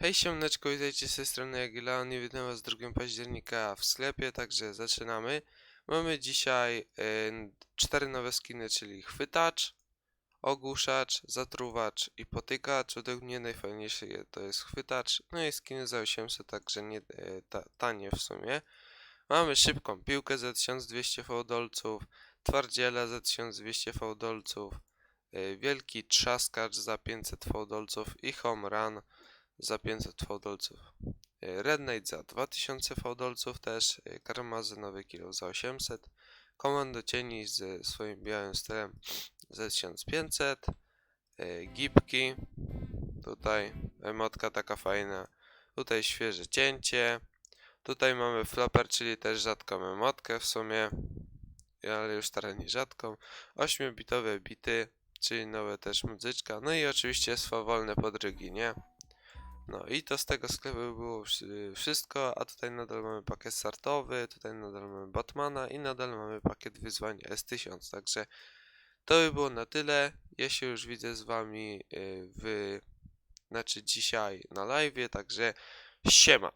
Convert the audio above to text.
Hej siemneczko, witajcie z tej strony Jagielon i witam was 2 października w sklepie, także zaczynamy. Mamy dzisiaj cztery nowe skiny, czyli chwytacz, ogłuszacz, zatruwacz i potykacz. Według mnie najfajniejszy to jest chwytacz, no i skiny za 800, także nie y, ta, tanie w sumie. Mamy szybką piłkę za 1200 fałdolców, twardziela za 1200 fałdolców, y, wielki trzaskacz za 500 fałdolców i home run za 500 fałdolców. Y, Red Knight za 2000 fałdolców też, y, karmazynowy kilo za 800, komando cieni ze swoim białym stylem za 1500, y, gipki, tutaj emotka taka fajna, tutaj świeże cięcie, tutaj mamy flopper, czyli też rzadką emotkę w sumie, ale już teraz rzadką, 8-bitowe bity, czyli nowe też muzyczka, no i oczywiście swawolne podrygi, nie? No i to z tego sklepu było wszy- wszystko, a tutaj nadal mamy pakiet startowy, tutaj nadal mamy Batmana i nadal mamy pakiet wyzwań S1000, także to by było na tyle. Ja się już widzę z wami y, w, znaczy dzisiaj na live, także siema.